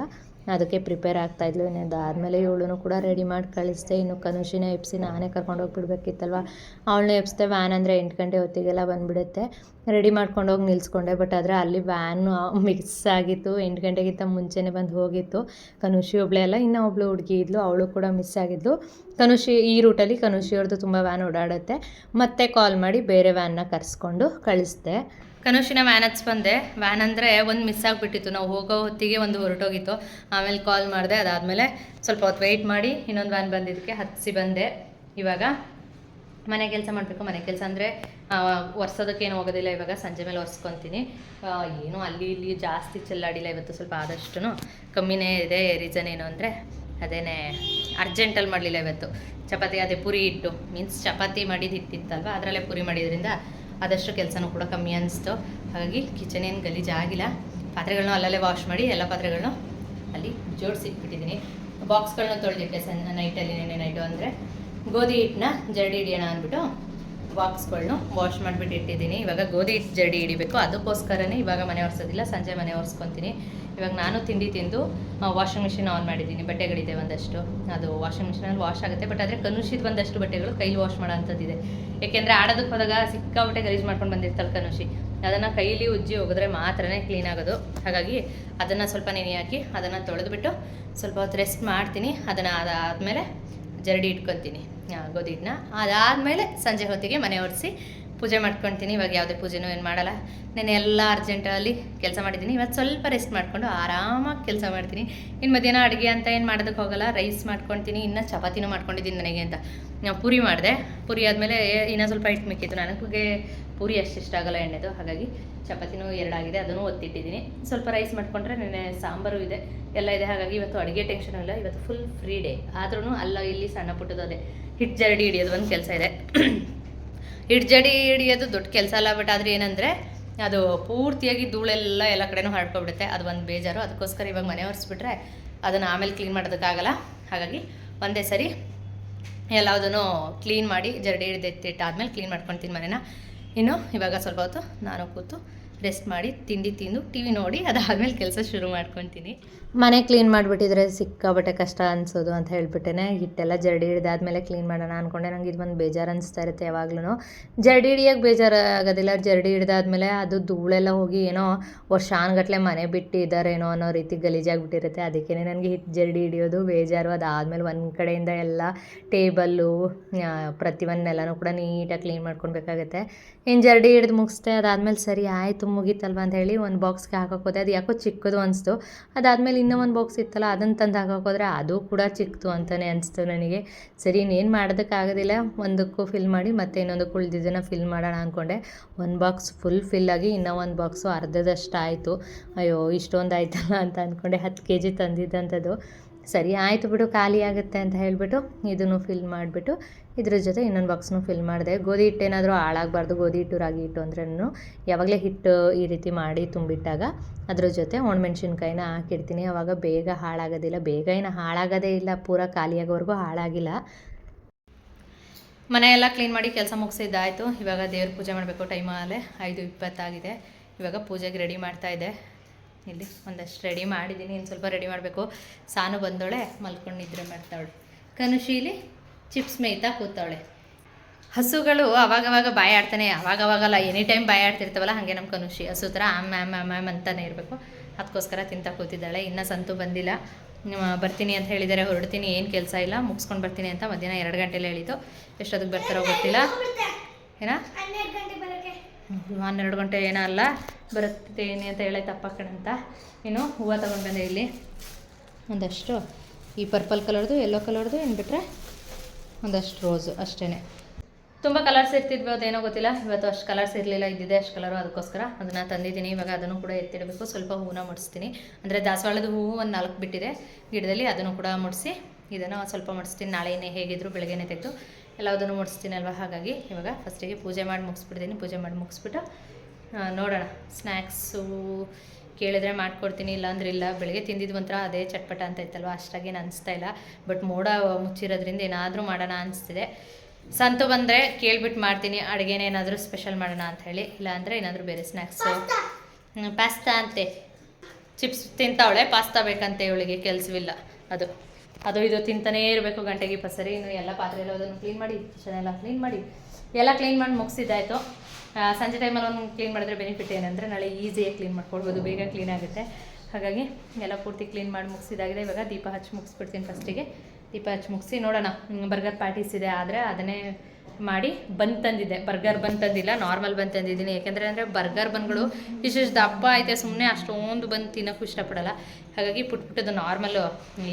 ಅದಕ್ಕೆ ಪ್ರಿಪೇರ್ ಆಗ್ತಾಯಿದ್ಲು ಇನ್ನು ಆದಮೇಲೆ ಇವಳೂ ಕೂಡ ರೆಡಿ ಮಾಡಿ ಕಳಿಸ್ದೆ. ಇನ್ನು ಕನುಷಿನ ಎಪ್ಸಿ ನಾನೇ ಕರ್ಕೊಂಡು ಹೋಗಿಬಿಡ್ಬೇಕಿತ್ತಲ್ವ? ಅವಳನ್ನ ಎಪ್ಸ್ದೆ ವ್ಯಾನ್ ಅಂದರೆ ಎಂಟು ಗಂಟೆ ಹೊತ್ತಿಗೆಲ್ಲ ಬಂದುಬಿಡುತ್ತೆ. ರೆಡಿ ಮಾಡ್ಕೊಂಡು ಹೋಗಿ ನಿಲ್ಸ್ಕೊಂಡೆ. ಬಟ್ ಆದರೆ ಅಲ್ಲಿ ವ್ಯಾನು ಮಿಕ್ಸ್ ಆಗಿತ್ತು. ಎಂಟು ಗಂಟೆಗಿಂತ ಮುಂಚೆನೇ ಬಂದು ಹೋಗಿತ್ತು. ಕನುಷಿ ಒಬ್ಳೆ ಅಲ್ಲ, ಇನ್ನೂ ಒಬ್ಳು ಹುಡುಗಿ ಇದ್ಲು. ಅವಳು ಕೂಡ ಮಿಸ್ ಆಗಿದ್ಲು. ಕನುಷಿ, ಈ ರೂಟಲ್ಲಿ ಕನುಷಿ ಅವ್ರದ್ದು ತುಂಬ ವ್ಯಾನ್ ಓಡಾಡುತ್ತೆ. ಮತ್ತೆ ಕಾಲ್ ಮಾಡಿ ಬೇರೆ ವ್ಯಾನ್ನ ಕರೆಸ್ಕೊಂಡು ಕಳಿಸ್ದೆ. ಕನುಷಿನ ವ್ಯಾನ್ ಹಚ್ಚಿ ಬಂದೆ. ವ್ಯಾನ್ ಅಂದರೆ ಒಂದು ಮಿಸ್ ಆಗಿಬಿಟ್ಟಿತ್ತು. ನಾವು ಹೋಗೋ ಹೊತ್ತಿಗೆ ಒಂದು ಹೊರಟೋಗಿತ್ತು. ಆಮೇಲೆ ಕಾಲ್ ಮಾಡಿದೆ. ಅದಾದಮೇಲೆ ಸ್ವಲ್ಪ ಹೊತ್ತು ವೆಯ್ಟ್ ಮಾಡಿ ಇನ್ನೊಂದು ವ್ಯಾನ್ ಬಂದಿದ್ದಕ್ಕೆ ಹತ್ತಿಸಿ ಬಂದೆ. ಇವಾಗ ಮನೆ ಕೆಲಸ ಮಾಡಬೇಕು. ಮನೆ ಕೆಲಸ ಅಂದರೆ ಒರ್ಸೋದಕ್ಕೇನು ಹೋಗೋದಿಲ್ಲ. ಇವಾಗ ಸಂಜೆ ಮೇಲೆ ಒರೆಸ್ಕೊತೀನಿ. ಏನು ಅಲ್ಲಿ ಇಲ್ಲಿ ಜಾಸ್ತಿ ಚೆಲ್ಲಾಡಿಲ್ಲ. ಇವತ್ತು ಸ್ವಲ್ಪ ಆದಷ್ಟು ಕಮ್ಮಿನೇ ಇದೆ. ರೀಸನ್ ಏನು ಅಂದರೆ ಅದೇನೇ ಅರ್ಜೆಂಟಲ್ಲಿ ಮಾಡಲಿಲ್ಲ ಇವತ್ತು. ಚಪಾತಿ, ಅದೇ ಪುರಿ ಇಟ್ಟು ಮೀನ್ಸ್ ಚಪಾತಿ ಮಾಡಿದ್ದು ಇಟ್ಟಿತ್ತಲ್ವ ಅದರಲ್ಲೇ ಪುರಿ ಮಾಡಿದ್ರಿಂದ ಆದಷ್ಟು ಕೆಲಸನೂ ಕೂಡ ಕಮ್ಮಿ ಅನಿಸ್ತು. ಹಾಗಾಗಿ ಕಿಚನ್ ಏನು ಗಲೀಜಾಗಿಲ್ಲ ಪಾತ್ರೆಗಳನ್ನೂ ಅಲ್ಲಲ್ಲೇ ವಾಶ್ ಮಾಡಿ, ಎಲ್ಲ ಪಾತ್ರೆಗಳನ್ನೂ ಅಲ್ಲಿ ಜೋಡಿಸಿಟ್ಬಿಟ್ಟಿದ್ದೀನಿ ಬಾಕ್ಸ್ಗಳನ್ನ ತೊಳೆದಿಟ್ಟೆ ಸಣ್ಣ ನೈಟಲ್ಲಿ ನೆನೆ ನೈಟು ಅಂದರೆ. ಗೋಧಿ ಹಿಟ್ಟನ್ನ ಜರಡಿ ಹಿಡಿಯೋಣ ಅಂದ್ಬಿಟ್ಟು ಬಾಕ್ಸ್ಗಳನ್ನೂ ವಾಶ್ ಮಾಡಿಬಿಟ್ಟು ಇಟ್ಟಿದ್ದೀನಿ. ಇವಾಗ ಗೋಧಿ ಜರಡಿ ಹಿಡಿಬೇಕು. ಅದಕ್ಕೋಸ್ಕರನೇ ಇವಾಗ ಮನೆ ಒರೆಸೋದಿಲ್ಲ. ಸಂಜೆ ಮನೆ ಒರೆಸ್ಕೊತೀನಿ. ಇವಾಗ ನಾನು ತಿಂಡಿ ತಿಂದು ವಾಷಿಂಗ್ ಮಿಷಿನ್ ಆನ್ ಮಾಡಿದ್ದೀನಿ. ಬಟ್ಟೆಗಳಿದೆ ಒಂದಷ್ಟು. ಅದು ವಾಷಿಂಗ್ ಮಿಷಿನಲ್ಲಿ ವಾಶ್ ಆಗುತ್ತೆ. ಬಟ್ ಆದರೆ ಕನುಷಿದ ಒಂದಷ್ಟು ಬಟ್ಟೆಗಳು ಕೈಲಿ ವಾಶ್ ಮಾಡೋ ಅಂಥದ್ದಿದೆ ಏಕೆಂದರೆ ಆಡೋದಕ್ಕೆ ಹೋದಾಗ ಸಿಕ್ಕಾಪಟ್ಟೆ ಗಲೀಜು ಮಾಡ್ಕೊಂಡು ಬಂದಿರ್ತಾಳೆ ಕನುಷಿ. ಅದನ್ನು ಕೈಲಿ ಉಜ್ಜಿ ಹೋಗಿದ್ರೆ ಮಾತ್ರನೇ ಕ್ಲೀನ್ ಆಗೋದು. ಹಾಗಾಗಿ ಅದನ್ನು ಸ್ವಲ್ಪ ನೆನೆ ಹಾಕಿ, ಅದನ್ನು ತೊಳೆದುಬಿಟ್ಟು ಸ್ವಲ್ಪ ಹೊತ್ತು ರೆಸ್ಟ್ ಮಾಡ್ತೀನಿ. ಅದನ್ನು ಅದಾದಮೇಲೆ ಜರಡಿ ಇಟ್ಕೊತೀನಿ. ಆ, ಗೋಧಿ ಹಿಟ್ಟನ್ನ ಅದಾದಮೇಲೆ ಸಂಜೆ ಹೊತ್ತಿಗೆ ಮನೆ ಒರೆಸಿ ಪೂಜೆ ಮಾಡ್ಕೊತೀನಿ. ಇವಾಗ ಯಾವುದೇ ಪೂಜೆನೂ ಏನು ಮಾಡಲ್ಲ. ನಾನು ಎಲ್ಲ ಅರ್ಜೆಂಟಲ್ಲಿ ಕೆಲಸ ಮಾಡಿದ್ದೀನಿ. ಇವತ್ತು ಸ್ವಲ್ಪ ರೆಸ್ಟ್ ಮಾಡಿಕೊಂಡು ಆರಾಮಾಗಿ ಕೆಲಸ ಮಾಡ್ತೀನಿ. ಇನ್ನು ಮಧ್ಯಾಹ್ನ ಅಡುಗೆ ಅಂತ ಏನು ಮಾಡೋದಕ್ಕೆ ಹೋಗಲ್ಲ. ರೈಸ್ ಮಾಡ್ಕೊತೀನಿ. ಇನ್ನು ಚಪಾತಿನೂ ಮಾಡ್ಕೊಂಡಿದ್ದೀನಿ ನನಗೆ ಅಂತ. ನಾವು ಪೂರಿ ಮಾಡಿದೆ. ಪೂರಿ ಆದಮೇಲೆ ಇನ್ನೂ ಸ್ವಲ್ಪ ಹಿಟ್ಟು ಮಿಕ್ಕಿತ್ತು. ನನಗೆ ಪೂರಿ ಅಷ್ಟು ಇಷ್ಟ ಆಗಲ್ಲ ಎಣ್ಣೆದು. ಹಾಗಾಗಿ ಚಪಾತಿನೂ ಎರಡಾಗಿದೆ ಅದನ್ನು ಒತ್ತಿಟ್ಟಿದ್ದೀನಿ. ಸ್ವಲ್ಪ ರೈಸ್ ಮಾಡಿಕೊಂಡ್ರೆ ನೆನೆ ಸಾಂಬಾರು ಇದೆ. ಎಲ್ಲ ಇದೆ. ಹಾಗಾಗಿ ಇವತ್ತು ಅಡುಗೆ ಟೆನ್ಷನ್ ಇಲ್ಲ. ಇವತ್ತು ಫುಲ್ ಫ್ರೀ ಡೇ ಆದ್ರೂ ಅಲ್ಲ ಇಲ್ಲಿ ಸಣ್ಣ ಪುಟ್ಟದು ಅದೇ. ಹಿಟ್ಟು ಜರಡಿ ಹಿಡಿಯೋದು ಒಂದು ಕೆಲಸ ಇದೆ. ಹಿಟ್ಟು ಜಡಿ ಹಿಡಿಯೋದು ದೊಡ್ಡ ಕೆಲಸ ಅಲ್ಲ ಬಟ್ ಆದರೆ ಏನಂದರೆ ಅದು ಪೂರ್ತಿಯಾಗಿ ಧೂಳೆಲ್ಲ ಎಲ್ಲ ಕಡೆನೂ ಹರಡ್ಕೊಬಿಡುತ್ತೆ ಅದು ಒಂದು ಬೇಜಾರು. ಅದಕ್ಕೋಸ್ಕರ ಇವಾಗ ಮನೆ ಒರೆಸ್ಬಿಟ್ರೆ ಅದನ್ನು ಆಮೇಲೆ ಕ್ಲೀನ್ ಮಾಡೋದಕ್ಕಾಗಲ್ಲ. ಹಾಗಾಗಿ ಒಂದೇ ಸರಿ ಎಲ್ಲದನ್ನು ಕ್ಲೀನ್ ಮಾಡಿ ಜರಡಿ ಹಿಡಿದೆತ್ತಿಟ್ಟಾದ್ಮೇಲೆ ಕ್ಲೀನ್ ಮಾಡ್ಕೊಳ್ತೀನಿ ಮನೇನ. ಇನ್ನು ಇವಾಗ ಸ್ವಲ್ಪ ಹೊತ್ತು ನಾನು ಕೂತು ರೆಸ್ಟ್ ಮಾಡಿ ತಿಂಡಿ ತಿಂದು ಟಿ ವಿ ನೋಡಿ ಅದಾದಮೇಲೆ ಕೆಲಸ ಶುರು ಮಾಡ್ಕೊತೀನಿ. ಮನೆ ಕ್ಲೀನ್ ಮಾಡಿಬಿಟ್ಟಿದ್ರೆ ಸಿಕ್ಕಾಬಟ್ಟೆ ಕಷ್ಟ ಅನಿಸೋದು ಅಂತ ಹೇಳ್ಬಿಟ್ಟೇನೆ. ಹಿಟ್ಟೆಲ್ಲ ಜರಡಿ ಹಿಡಿದಾದ್ಮೇಲೆ ಕ್ಲೀನ್ ಮಾಡೋಣ ಅಂದ್ಕೊಂಡೆ ನಂಗೆ ಇದು ಒಂದು ಬೇಜಾರು ಅನಿಸ್ತಾ ಇರುತ್ತೆ ಯಾವಾಗ್ಲೂ ಜರಡಿ ಹಿಡಿಯೋಕ್ಕೆ ಬೇಜಾರು ಆಗೋದಿಲ್ಲ ಜರಡಿ ಹಿಡಿದಾದ್ಮೇಲೆ ಅದು ಧೂಳೆಲ್ಲ ಹೋಗಿ ಏನೋ ವರ್ಷಾನ್ಗಟ್ಲೆ ಮನೆ ಬಿಟ್ಟಿದ್ದಾರೇನೋ ಅನ್ನೋ ರೀತಿ ಗಲೀಜಾಗ್ಬಿಟ್ಟಿರುತ್ತೆ. ಅದಕ್ಕೇ ನನಗೆ ಹಿಟ್ಟು ಜರಡಿ ಹಿಡಿಯೋದು ಬೇಜಾರು. ಅದಾದಮೇಲೆ ಒಂದು ಕಡೆಯಿಂದ ಎಲ್ಲ ಟೇಬಲ್ಲು ಪ್ರತಿಯೊಂದೆಲ್ಲನೂ ಕೂಡ ನೀಟಾಗಿ ಕ್ಲೀನ್ ಮಾಡ್ಕೊಳ್ಬೇಕಾಗತ್ತೆ. ಇನ್ನು ಜರಡಿ ಹಿಡಿದು ಮುಗಿಸ್ದೆ, ಅದಾದ್ಮೇಲೆ ಸರಿ ಆಯಿತು ಮುಗೀತಲ್ವ ಅಂತ ಹೇಳಿ ಒಂದು ಬಾಕ್ಸ್ಗೆ ಹಾಕೋಕೆ ಹೋದೆ. ಅದು ಯಾಕೋ ಚಿಕ್ಕದು ಅನಿಸ್ತು. ಅದಾದಮೇಲೆ ಇನ್ನೂ ಒಂದು ಬಾಕ್ಸ್ ಇತ್ತಲ್ಲ ಅದನ್ನು ತಂದು ಹಾಕೋಕೆ ಹೋದ್ರೆ ಅದು ಕೂಡ ಚಿಕ್ಕದು ಅಂತಲೇ ಅನಿಸ್ತು ನನಗೆ. ಸರಿ, ಇನ್ನೇನು ಮಾಡೋದಕ್ಕಾಗೋದಿಲ್ಲ ಒಂದಕ್ಕೂ ಫಿಲ್ ಮಾಡಿ ಮತ್ತೆ ಇನ್ನೊಂದಕ್ಕೂ ಉಳಿದಿದ್ದನ್ನು ಫಿಲ್ ಮಾಡೋಣ ಅಂದ್ಕೊಂಡೆ ಒಂದು ಬಾಕ್ಸ್ ಫುಲ್ ಫಿಲ್ ಆಗಿ ಇನ್ನೂ ಒಂದು ಬಾಕ್ಸು ಅರ್ಧದಷ್ಟು ಆಯಿತು. ಅಯ್ಯೋ, ಇಷ್ಟೊಂದು ಆಯ್ತಲ್ಲ ಅಂತ ಅಂದ್ಕೊಂಡೆ ಹತ್ತು ಕೆ ಜಿ ತಂದಿದ್ದಂಥದ್ದು ಸರಿ, ಆಯಿತು ಬಿಡು, ಖಾಲಿ ಆಗುತ್ತೆ ಅಂತ ಹೇಳಿಬಿಟ್ಟು ಇದನ್ನು ಫಿಲ್ ಮಾಡಿಬಿಟ್ಟು ಇದ್ರ ಜೊತೆ ಇನ್ನೊಂದು ಬಾಕ್ಸ್ನು ಫಿಲ್ ಮಾಡಿದೆ. ಗೋಧಿ ಹಿಟ್ಟು ಏನಾದರೂ ಹಾಳಾಗಬಾರ್ದು, ಗೋಧಿ ಹಿಟ್ಟು, ರಾಗಿ ಹಿಟ್ಟು ಅಂದ್ರೂ ಯಾವಾಗಲೇ ಹಿಟ್ಟು ಈ ರೀತಿ ಮಾಡಿ ತುಂಬಿಟ್ಟಾಗ ಅದ್ರ ಜೊತೆ ಒಣಮೆಣ್ಸಿನ್ಕಾಯಿನ ಹಾಕಿಡ್ತೀನಿ. ಆವಾಗ ಬೇಗ ಹಾಳಾಗೋದಿಲ್ಲ, ಬೇಗ ಏನು ಹಾಳಾಗೋದೇ ಇಲ್ಲ, ಪೂರ ಖಾಲಿಯಾಗೋವರೆಗೂ ಹಾಳಾಗಿಲ್ಲ. ಮನೆಯೆಲ್ಲ ಕ್ಲೀನ್ ಮಾಡಿ ಕೆಲಸ ಮುಗಿಸಿದ್ದಾಯಿತು. ಇವಾಗ ದೇವ್ರ ಪೂಜೆ ಮಾಡಬೇಕು, ಟೈಮಲ್ಲೇ ಐದು ಇಪ್ಪತ್ತಾಗಿದೆ. ಇವಾಗ ಪೂಜೆಗೆ ರೆಡಿ ಮಾಡ್ತಾ ಇದ್ದೆ ಇಲ್ಲಿ ಒಂದಷ್ಟು ರೆಡಿ ಮಾಡಿದ್ದೀನಿ. ಇನ್ನು ಸ್ವಲ್ಪ ರೆಡಿ ಮಾಡಬೇಕು. ಸಾನು ಬಂದೋಳೆ ಮಲ್ಕೊಂಡಿದ್ರೆ ಮಾಡ್ತಾವಳೆ. ಕನುಶೀಲಿ ಚಿಪ್ಸ್ ಮೇಯ್ತಾ ಕೂತವಳೆ. ಹಸುಗಳು ಅವಾಗವಾಗ ಬಾಯ ಆಡ್ತಾನೆ, ಅವಾಗವಾಗಲ್ಲ ಎನಿ ಟೈಮ್ ಬಾಯ್ ಆಡ್ತಿರ್ತಾವಲ್ಲ, ಹಾಗೆ ನಮ್ಮ ಕನುಷಿ ಹಸು ಥರ ಆಮ್ ಆಮ್ ಆಮ್ ಆಮ್ ಅಂತಾನೆ ಇರಬೇಕು. ಅದಕ್ಕೋಸ್ಕರ ತಿಂತಾ ಕೂತಿದ್ದಾಳೆ. ಇನ್ನೂ ಸಂತು ಬಂದಿಲ್ಲ. ಬರ್ತೀನಿ ಅಂತ ಹೇಳಿದ್ದಾರೆ ಹೊರಡ್ತೀನಿ, ಏನು ಕೆಲಸ ಇಲ್ಲ, ಮುಗಿಸ್ಕೊಂಡು ಬರ್ತೀನಿ ಅಂತ ಮಧ್ಯಾಹ್ನ ಎರಡು ಗಂಟೆಲಿ ಹೇಳಿದ್ದು. ಎಷ್ಟೊತ್ತಿಗೆ ಬರ್ತಾರೋ ಗೊತ್ತಿಲ್ಲ. ಏನಾ? ಹನ್ನೆರಡು ಗಂಟೆ ಏನೋ ಅಲ್ಲ. ಬರುತ್ತೇನೆ ಅಂತ ಹೇಳಿ ಅಪ್ಪ ಕಣಂತ ಏನು ಹೂವು ತಗೊಂಡು ಬಂದೆ ಇಲ್ಲಿ. ಒಂದಷ್ಟು ಈ ಪರ್ಪಲ್ ಕಲರ್ದು ಯೆಲ್ಲೋ ಕಲರ್ದು ಏನು ಬಿಟ್ರೆ ಒಂದಷ್ಟು ರೋಸು ಅಷ್ಟೇ ತುಂಬ ಕಲರ್ಸ್ ಇರ್ತಿದ್ವಿ ಅದೇನೋ ಗೊತ್ತಿಲ್ಲ. ಇವತ್ತು ಅಷ್ಟು ಕಲರ್ಸ್ ಇರಲಿಲ್ಲ ಇದ್ದಿದೆ ಅಷ್ಟು ಕಲರು ಅದಕ್ಕೋಸ್ಕರ ಅದನ್ನು ತಂದಿದ್ದೀನಿ. ಇವಾಗ ಅದನ್ನು ಕೂಡ ಎತ್ತಿಡಬೇಕು. ಸ್ವಲ್ಪ ಹೂವನ್ನ ಮುಡಿಸ್ತೀನಿ. ಅಂದರೆ ದಾಸವಾಳದ ಹೂವು ಒಂದು ನಾಲ್ಕು ಬಿಟ್ಟಿದೆ ಗಿಡದಲ್ಲಿ, ಅದನ್ನು ಕೂಡ ಮುಡಿಸಿ ಇದನ್ನು ಸ್ವಲ್ಪ ಮುಡಿಸ್ತೀನಿ. ನಾಳೆನೇ ಹೇಗಿದ್ರು ಬೆಳಗ್ಗೆನೇ ತೆಗೆದು ಎಲ್ಲದನ್ನು ಮುಡಿಸ್ತೀನಿ ಅಲ್ವಾ ಹಾಗಾಗಿ ಇವಾಗ ಫಸ್ಟಿಗೆ ಪೂಜೆ ಮಾಡಿ ಮುಗಿಸ್ಬಿಡ್ತೀನಿ. ಪೂಜೆ ಮಾಡಿ ಮುಗಿಸ್ಬಿಟ್ಟು ನೋಡೋಣ. ಸ್ನ್ಯಾಕ್ಸು ಕೇಳಿದ್ರೆ ಮಾಡ್ಕೊಡ್ತೀನಿ ಇಲ್ಲಾಂದ್ರೆ ಇಲ್ಲ. ಬೆಳಗ್ಗೆ ತಿಂದಿದ್ದು ಒಂಥರ ಅದೇ ಚಟ್ಪಟ ಅಂತ ಇತ್ತಲ್ವ? ಅಷ್ಟಾಗೇನು ಅನಿಸ್ತಾ ಇಲ್ಲ. ಬಟ್ ಮೋಡ ಮುಚ್ಚಿರೋದ್ರಿಂದ ಏನಾದರೂ ಮಾಡೋಣ ಅನಿಸ್ತಿದೆ. ಸಂತು ಬಂದರೆ ಕೇಳ್ಬಿಟ್ಟು ಮಾಡ್ತೀನಿ. ಅಡುಗೆನೇ ಏನಾದರೂ ಸ್ಪೆಷಲ್ ಮಾಡೋಣ ಅಂತ ಹೇಳಿ. ಇಲ್ಲಾಂದರೆ ಏನಾದರೂ ಬೇರೆ ಸ್ನ್ಯಾಕ್ಸು ಪಾಸ್ತಾ. ಅಂತೆ. ಚಿಪ್ಸ್ ತಿಂತಾವಳೆ ಪಾಸ್ತಾ ಬೇಕಂತೆ ಇವಳಿಗೆ ಕೆಲಸವಿಲ್ಲ. ಅದು ಅದು ಇದು ತಿಂತಾನೇ ಇರಬೇಕು ಗಂಟೆಗೆ ಪಸರಿ. ಇನ್ನು ಎಲ್ಲ ಪಾತ್ರೆ ಎಲ್ಲ ಅದನ್ನು ಕ್ಲೀನ್ ಮಾಡಿ ಕಿಚನ್ ಎಲ್ಲ ಕ್ಲೀನ್ ಮಾಡಿ. ಎಲ್ಲ ಕ್ಲೀನ್ ಮಾಡಿ ಮುಗಿಸಿದ್ದಾಯಿತು. ಸಂಜೆ ಟೈಮಲ್ಲಿ ಒಂದು ಕ್ಲೀನ್ ಮಾಡಿದ್ರೆ ಬೆನಿಫಿಟ್ ಏನಂದರೆ ನಾಳೆ ಈಸಿಯಾಗಿ ಕ್ಲೀನ್ ಮಾಡ್ಕೊಳ್ಬೋದು, ಬೇಗ ಕ್ಲೀನ್ ಆಗುತ್ತೆ. ಹಾಗಾಗಿ ಎಲ್ಲ ಪೂರ್ತಿ ಕ್ಲೀನ್ ಮಾಡಿ ಮುಗಿಸಿದಾಗಿದೆ. ಇವಾಗ ದೀಪ ಹಚ್ಚಿ ಮುಗಿಸ್ಬಿಡ್ತೀನಿ ಫಸ್ಟಿಗೆ ದೀಪ ಹಚ್ಚಿ ಮುಗಿಸಿ ನೋಡೋಣ ಬರ್ಗರ್ ಪ್ಯಾಟೀಸ್ ಇದೆ ಆದರೆ ಅದನ್ನೇ ಮಾಡಿ ಬಂದು ತಂದಿದ್ದೆ. ಬರ್ಗರ್ ಬಂದು ತಂದಿಲ್ಲ ನಾರ್ಮಲ್ ಬಂದು ತಂದಿದ್ದೀನಿ. ಯಾಕೆಂದರೆ ಅಂದರೆ ಬರ್ಗರ್ ಬನ್ಗಳು ವಿಶೇಷ ದಪ್ಪ ಐತೆ ಸುಮ್ಮನೆ ಅಷ್ಟೊಂದು ಬಂದು ತಿನ್ನೋಕ್ಕೂ ಇಷ್ಟಪಡಲ್ಲ. ಹಾಗಾಗಿ ಪುಟ್ ಪುಟ್ಟದು ನಾರ್ಮಲ್ಲು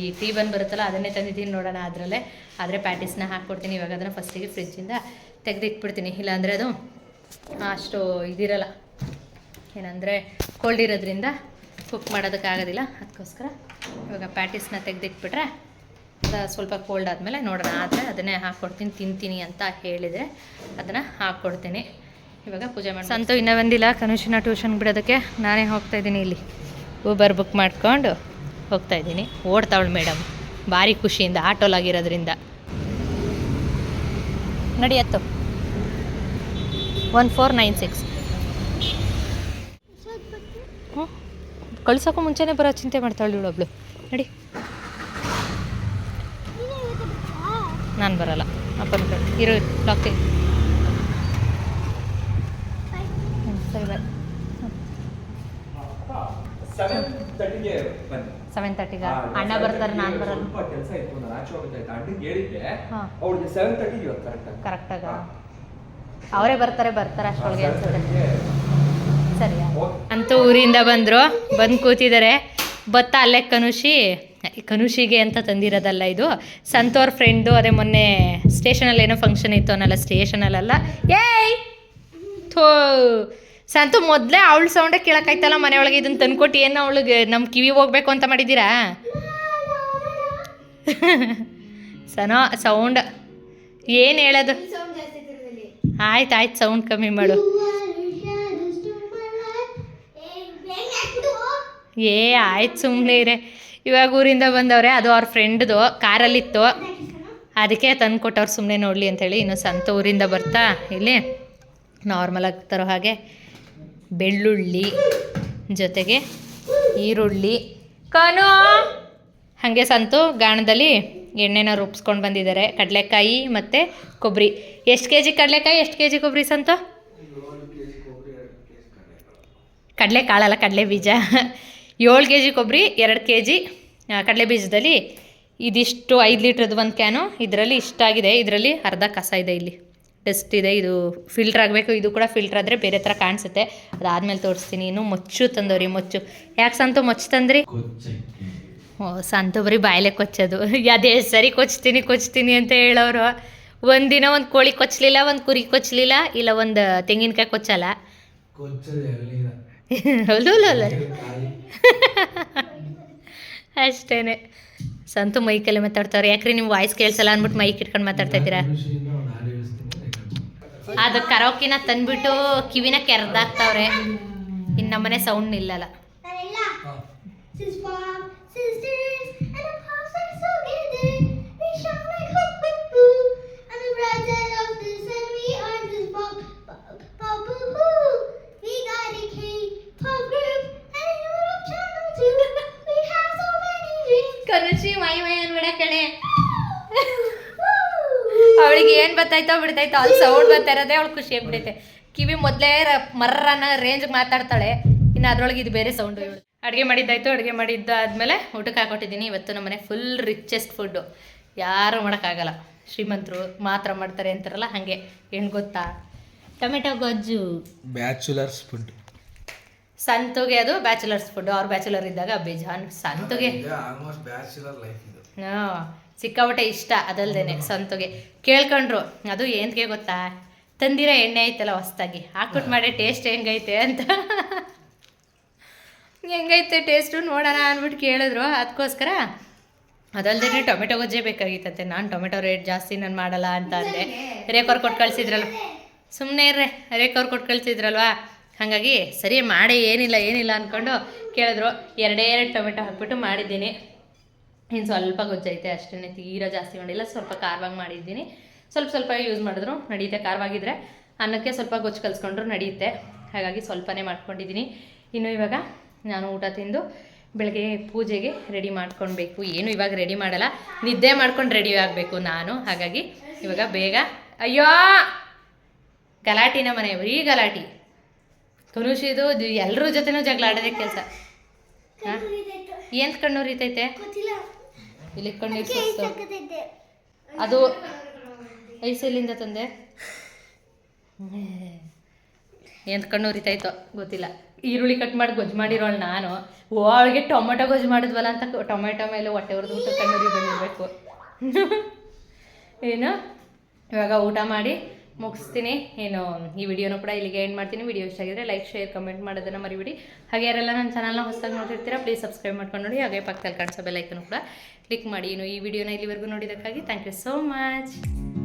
ಈ ಟೀ ಬನ್ ಬರುತ್ತಲ್ಲ, ಅದನ್ನೇ ತಂದಿದ್ದೀನಿ ನೋಡೋಣ ಅದರಲ್ಲೇ. ಆದರೆ ಪ್ಯಾಟೀಸ್ನ ಹಾಕ್ಕೊಡ್ತೀನಿ. ಇವಾಗ ಅದನ್ನು ಫಸ್ಟಿಗೆ ಫ್ರಿಜ್ಜಿಂದ ತೆಗೆದಿಟ್ಬಿಡ್ತೀನಿ. ಇಲ್ಲಾಂದರೆ ಅದು ಅಷ್ಟು ಇದಿರಲ್ಲ. ಏನಂದರೆ ಕೋಲ್ಡ್ ಇರೋದ್ರಿಂದ ಕುಕ್ ಮಾಡೋದಕ್ಕಾಗೋದಿಲ್ಲ. ಅದಕ್ಕೋಸ್ಕರ ಇವಾಗ ಪ್ಯಾಟೀಸ್ನ ತೆಗೆದಿಟ್ಬಿಟ್ರೆ ಸ್ವಲ್ಪ ಕೋಲ್ಡ್ ಆದಮೇಲೆ ನೋಡೋಣ. ಆದರೆ ಅದನ್ನೇ ಹಾಕ್ಕೊಡ್ತೀನಿ ತಿಂತೀನಿ ಅಂತ ಹೇಳಿದರೆ ಅದನ್ನು ಹಾಕ್ಕೊಡ್ತೀನಿ ಇವಾಗ ಪೂಜೆ ಮಾಡಿ ಸಂತು ಇನ್ನೂ ಬಂದಿಲ್ಲ. ಕನುಷಿನ ಟ್ಯೂಷನ್ ಬಿಡೋದಕ್ಕೆ ನಾನೇ ಹೋಗ್ತಾ ಇದ್ದೀನಿ ಇಲ್ಲಿ. ಊಬರ್ ಬುಕ್ ಮಾಡ್ಕೊಂಡು ಹೋಗ್ತಾ ಇದ್ದೀನಿ. ಓಡ್ತಾವಳು ಮೇಡಮ್ ಭಾರಿ ಖುಷಿಯಿಂದ, ಆಟೋಲಾಗಿರೋದ್ರಿಂದ. ನಡಿಯತ್ತು ಒನ್ ಫೋರ್ ನೈನ್ ಸಿಕ್ಸ್ ಹ್ಞೂ ಕಳ್ಸೋಕ್ಕೂ ಮುಂಚೆನೇ ಬರೋ ಚಿಂತೆ ಮಾಡ್ತಾಳೆ ಇವಳೊಬ್ಳು ನಡಿ. ನಾನು ಬರಲ್ಲ. ಅಪ್ಪನ ಕಡೆ. ಇರು ತೆಗಿ. ಹ್ಞೂ ಸರಿ ಬಾಯ್ ಸೆವೆನ್ ತರ್ಟಿಗೆ ಅಣ್ಣ 7:30 ಬರ್ತಾರೆ ನಾನು ಬರಲ್ಲ. ಕೆಲಸ ಇತ್ತು ನಾನು ಆಚೆ ಹೋಗ್ತಾ ಅಣ್ಣಗೆ ಹೇಳಿದ್ದೆ. ಹಾ. ಅವ್ಳಿಗೆ ಸೆವೆನ್ ತರ್ಟಿಗೆ ಇವತ್ತು ಕರೆಕ್ಟ್ ಕರೆಕ್ಟಾಗ ಅವರೇ ಬರ್ತಾರೆ ಬರ್ತಾರೆ ಅಷ್ಟೊಳಗೆ ಅನ್ಸುತ್ತೆ. ಸರಿ. ಅಂತೂ ಊರಿಂದ ಬಂದರು, ಬಂದು ಕೂತಿದ್ದಾರೆ. ಭತ್ತ ಅಲ್ಲೇ ಕನುಷಿ, ಕನುಷಿಗೆ ಅಂತ ತಂದಿರೋದಲ್ಲ ಇದು. ಸಂತೋರ್ ಫ್ರೆಂಡು ಅದೇ ಮೊನ್ನೆ ಸ್ಟೇಷನಲ್ಲಿ ಏನೋ ಫಂಕ್ಷನ್ ಇತ್ತು ಅನ್ನಲ್ಲ ಸ್ಟೇಷನಲ್ಲೆಲ್ಲ ಏಯ್! ಥೋ! ಸಂತು ಮೊದಲೇ ಅವಳು ಸೌಂಡೇ ಕೇಳಕ್ಕಾಯ್ತಲ್ಲ, ಮನೆಯೊಳಗೆ ಇದನ್ನು ತಂದ್ಕೊಟ್ಟು, ಏನು ಅವಳಿಗೆ ನಮ್ಮ ಕಿವಿ ಹೋಗ್ಬೇಕು ಅಂತ ಮಾಡಿದ್ದೀರಾ? ಸನೋ ಸೌಂಡ್ ಏನು ಹೇಳೋದು? ಆಯ್ತು ಆಯ್ತು ಸೌಂಡ್ ಕಮ್ಮಿ ಮಾಡು. ಏ, ಆಯ್ತು ಸುಮ್ಮನೆ ಇರೆ. ಇವಾಗ ಊರಿಂದ ಬಂದವ್ರೆ, ಅದು ಅವ್ರ ಫ್ರೆಂಡ್ದು ಕಾರಲ್ಲಿತ್ತು. ಅದಕ್ಕೆ ತಂದು ಕೊಟ್ಟವ್ರು ಸುಮ್ಮನೆ ನೋಡಲಿ ಅಂಥೇಳಿ ಇನ್ನು ಸಂತ ಊರಿಂದ ಬರ್ತಾ ಇಲ್ಲಿ. ನಾರ್ಮಲಾಗಿ ತರೋ ಹಾಗೆ ಬೆಳ್ಳುಳ್ಳಿ ಜೊತೆಗೆ ಈರುಳ್ಳಿ. ಕಾನು ಹಾಗೆ ಸಂತು ಗಾಣದಲ್ಲಿ ಎಣ್ಣೆನ ರೂಪಿಸ್ಕೊಂಡು ಬಂದಿದ್ದಾರೆ. ಕಡಲೆಕಾಯಿ ಮತ್ತು ಕೊಬ್ಬರಿ ಎಷ್ಟು ಕೆ ಜಿ ಕಡಲೆಕಾಯಿ, ಎಷ್ಟು ಕೆ ಜಿ ಕೊಬ್ಬರಿ ಸಂತು? ಕಡಲೆ ಕಾಳಲ್ಲ, ಕಡಲೆ ಬೀಜ. ಏಳು ಕೆ ಜಿ ಕೊಬ್ಬರಿ ಎರಡು ಕೆ ಜಿ ಕಡಲೆ ಬೀಜದಲ್ಲಿ ಇದಿಷ್ಟು ಐದು ಲೀಟ್ರದ್ದು ಒಂದು ಕ್ಯಾನು. ಇದರಲ್ಲಿ ಇಷ್ಟಾಗಿದೆ ಇದರಲ್ಲಿ ಅರ್ಧ ಕಸ ಇದೆ ಇಲ್ಲಿ. ಡಸ್ಟ್ ಇದೆ. ಇದು ಫಿಲ್ಟ್ರ್ ಆಗಬೇಕು. ಇದು ಕೂಡ ಫಿಲ್ಟ್ರ್ ಆದರೆ ಬೇರೆ ಥರ ಕಾಣಿಸುತ್ತೆ. ಅದಾದಮೇಲೆ ತೋರಿಸ್ತೀನಿ. ಇನ್ನು ಮೊಚ್ಚು ತಂದವ್ರಿ, ಮೊಚ್ಚು. ಯಾಕೆ ಸಂತು ಮೊಚ್ಚು ತಂದ್ರಿ? ಓ ಸಂತು ಬರೀ ಬಾಯಲ್ಲೇ ಕೊಚ್ಚೋದು. ಅದೇ ಸರಿ ಕೊಚ್ತೀನಿ ಕೊಚ್ತೀನಿ ಅಂತ ಹೇಳೋರು. ಒಂದಿನ ಒಂದು ಕೋಳಿ ಕೊಚ್ಚಲಿಲ್ಲ ಒಂದು ಕುರಿ ಕೊಚ್ಚಲಿಲ್ಲ ಇಲ್ಲ ಒಂದು ತೆಂಗಿನಕಾಯಿ ಕೊಚ್ಚಲ್ಲ? ಹೌದು ಅಷ್ಟೇನೆ. ಸಂತು ಮೈಕಲ್ಲಿ ಮಾತಾಡ್ತಾವ್ರೆ. ಯಾಕ್ರಿ ನಿಮ್ಮ ವಾಯ್ಸ್ ಕೇಳಿಸಲ್ಲ ಅಂದ್ಬಿಟ್ಟು ಮೈಕ್ ಇಟ್ಕೊಂಡು ಮಾತಾಡ್ತಾ ಇದ್ದೀರಾ? ಅದು ಕರೋಕಿನ ತಂದ್ಬಿಟ್ಟು ಕಿವಿನ ಕೆರ್ದಾಗ್ತಾವ್ರೆ ಇನ್ನು ನಮ್ಮನೆ ಸೌಂಡ್ ನಿಲ್ಲಲ್ಲ ಅವಳಿಗೆ ಏನ್ ಬತ್ತಾಯ್ತೋ ಬಿಡ್ತೈತೋ ಅಲ್ಲಿ ಸೌಂಡ್ ಬರ್ತಾಯಿರೋದೆ ಅವಳು ಖುಷಿ ಆಗ್ಬಿಡೈತೆ. ಕಿವಿ ಮೊದ್ಲೇ ಮರ್ರನ್ನ ರೇಂಜ್ ಮಾತಾಡ್ತಾಳೆ. ಇನ್ನು ಅದ್ರೊಳಗೆ ಇದು ಬೇರೆ ಸೌಂಡ್ ಇವಳು. ಅಡುಗೆ ಮಾಡಿದ್ದಾಯಿತು ಅಡುಗೆ ಮಾಡಿದ್ದಾದಮೇಲೆ ಊಟಕ್ಕೆ ಹಾಕೊಟ್ಟಿದ್ದೀನಿ. ಇವತ್ತು ನಮ್ಮನೆ ಫುಲ್ ರಿಚೆಸ್ಟ್ ಫುಡ್ಡು ಯಾರು ಮಾಡೋಕ್ಕಾಗಲ್ಲ. ಶ್ರೀಮಂತರು ಮಾತ್ರ ಮಾಡ್ತಾರೆ ಅಂತಾರಲ್ಲ ಹಾಗೆ. ಏನು ಗೊತ್ತಾ? ಟೊಮೆಟೊ ಗೊಜ್ಜು. ಬ್ಯಾಚುಲರ್ಸ್ ಫುಡ್ ಸಂತುಗೆ ಅದು ಬ್ಯಾಚುಲರ್ಸ್ ಫುಡ್ ಅವ್ರು ಬ್ಯಾಚುಲರ್ ಇದ್ದಾಗ ಬೇಜಾನ್ ಸಂತುಗೆ. ಹಾಂ ಸಿಕ್ಕಾಪಟ್ಟೆ ಇಷ್ಟ ಅದಲ್ದೇನೆ ಸಂತುಗೆ. ಕೇಳ್ಕೊಂಡ್ರು ಅದು ಏನ್ಗೆ ಗೊತ್ತಾ? ತಂದಿರೋ ಎಣ್ಣೆ ಐತಲ್ಲ ಹೊಸ್ದಾಗಿ. ಹಾಕ್ಬಿಟ್ಟು ಮಾಡಿ ಟೇಸ್ಟ್ ಹೆಂಗೈತೆ ಅಂತ. ಹೆಂಗೈತೆ ಟೇಸ್ಟು ನೋಡೋಣ ಅಂದ್ಬಿಟ್ಟು ಕೇಳಿದ್ರು. ಅದಕ್ಕೋಸ್ಕರ ಅದಲ್ಲದೆ ಟೊಮೆಟೊ ಗೊಜ್ಜೆ ಬೇಕಾಗಿತ್ತಂತೆ. ನಾನು ಟೊಮೆಟೊ ರೇಟ್ ಜಾಸ್ತಿ ನಾನು ಮಾಡಲ್ಲ ಅಂತ ಅಂದೆ. ರೇಖವ್ರು ಕೊಟ್ಟು ಕಳಿಸಿದ್ರಲ್ವ ಸುಮ್ಮನೆ ಇರ್ರೆ, ರೇಖವ್ರು ಕೊಟ್ಟು ಕಳಿಸಿದ್ರಲ್ವಾ? ಹಾಗಾಗಿ ಸರಿ ಮಾಡಿ, ಏನಿಲ್ಲ ಏನಿಲ್ಲ ಅಂದ್ಕೊಂಡು ಕೇಳಿದ್ರು. ಎರಡೇ ಎರಡು ಟೊಮೆಟೊ ಹಾಕ್ಬಿಟ್ಟು ಮಾಡಿದ್ದೀನಿ. ಇನ್ನು ಸ್ವಲ್ಪ ಗೊಜ್ಜೈತೆ ಅಷ್ಟೇ ತೀರಾ ಜಾಸ್ತಿ ಮಾಡಿಲ್ಲ, ಸ್ವಲ್ಪ ಖಾರವಾಗಿ ಮಾಡಿದ್ದೀನಿ. ಸ್ವಲ್ಪ ಸ್ವಲ್ಪ ಯೂಸ್ ಮಾಡಿದ್ರು. ನಡೆಯುತ್ತೆ ಖಾರವಾಗಿದ್ರೆ ಅನ್ನಕ್ಕೆ ಸ್ವಲ್ಪ ಗೊಜ್ಜು ಕಲಿಸ್ಕೊಂಡ್ರು ನಡೆಯುತ್ತೆ ಹಾಗಾಗಿ ಸ್ವಲ್ಪನೇ ಮಾಡ್ಕೊಂಡಿದ್ದೀನಿ. ಇನ್ನು ಇವಾಗ ನಾನು ಊಟ ತಿಂದು ಬೆಳಗ್ಗೆ ಪೂಜೆಗೆ ರೆಡಿ ಮಾಡ್ಕೊಳ್ಬೇಕು. ಏನು ಇವಾಗ ರೆಡಿ ಮಾಡಲ್ಲ. ನಿದ್ದೆ ಮಾಡ್ಕೊಂಡು ರೆಡಿ ಆಗಬೇಕು ನಾನು. ಹಾಗಾಗಿ ಇವಾಗ ಬೇಗ ಅಯ್ಯೋ! ಗಲಾಟಿನ ಮನೆ, ಬರೀ ಗಲಾಟಿ. ಕನುಷಿದು ಎಲ್ಲರ ಜೊತೆನೂ ಜಗಳ ಆಡೋದೇ ಕೆಲಸ. ಹಾಂ? ಏನು ಕಣ್ಣು ರೀತೈತೆ ಇಲ್ಲಿ ಕಣ್ಣು. ಅದು ಐಸೆಲ್ಲಿಂದ ತಂದೆ? ಎಂತ ಕಣ್ಣು ಉರಿತಾಯ್ತೋ ಗೊತ್ತಿಲ್ಲ. ಈರುಳ್ಳಿ ಕಟ್ ಮಾಡಿ ಗೊಜ್ಜು ಮಾಡಿರೋಳು ನಾನು. ಅವಳಿಗೆ ಟೊಮೆಟೊ ಗೊಜ್ಜು ಮಾಡಿದ್ವಲ್ಲ ಅಂತ ಟೊಮೆಟೊ ಮೇಲೆ ಹೊಟ್ಟೆ ಹೊಡೆದು ಊಟ ಕಣ್ಣೂರಿಗೆ ಬಂದಿರಬೇಕು. ಏನು? ಇವಾಗ ಊಟ ಮಾಡಿ ಮುಗಿಸ್ತೀನಿ. ಏನು, ಈ ವಿಡಿಯೋನ ಕೂಡ ಇಲ್ಲಿಗೆ ಎಂಡ್ ಮಾಡ್ತೀನಿ. ವಿಡಿಯೋ ಇಷ್ಟ ಆಗಿದ್ರೆ ಲೈಕ್ ಶೇರ್ ಕಮೆಂಟ್ ಮಾಡೋದನ್ನು ಮರಿಬಿಡಿ. ಹಾಗೆ ಯಾರೆಲ್ಲ ನನ್ನ ಚಾನಲ್ನ ಹೊಸದಾಗಿ ನೋಡ್ತಿರ್ತೀರಾ ಪ್ಲೀಸ್ ಸಬ್ಸ್ಕ್ರೈಬ್ ಮಾಡ್ಕೊಂಡು ನೋಡಿ. ಹಾಗೆ ಪಕ್ಕದಲ್ಲಿ ಕಾಣಿಸೋ ಬೆಲ್ಲೈಕನ್ನು ಕೂಡ ಕ್ಲಿಕ್ ಮಾಡಿ. ಏನು ಈ ವಿಡಿಯೋನ ಇಲ್ಲಿವರೆಗೂ ನೋಡಿದ್ದಕ್ಕಾಗಿ ಥ್ಯಾಂಕ್ ಯು ಸೋ ಮಚ್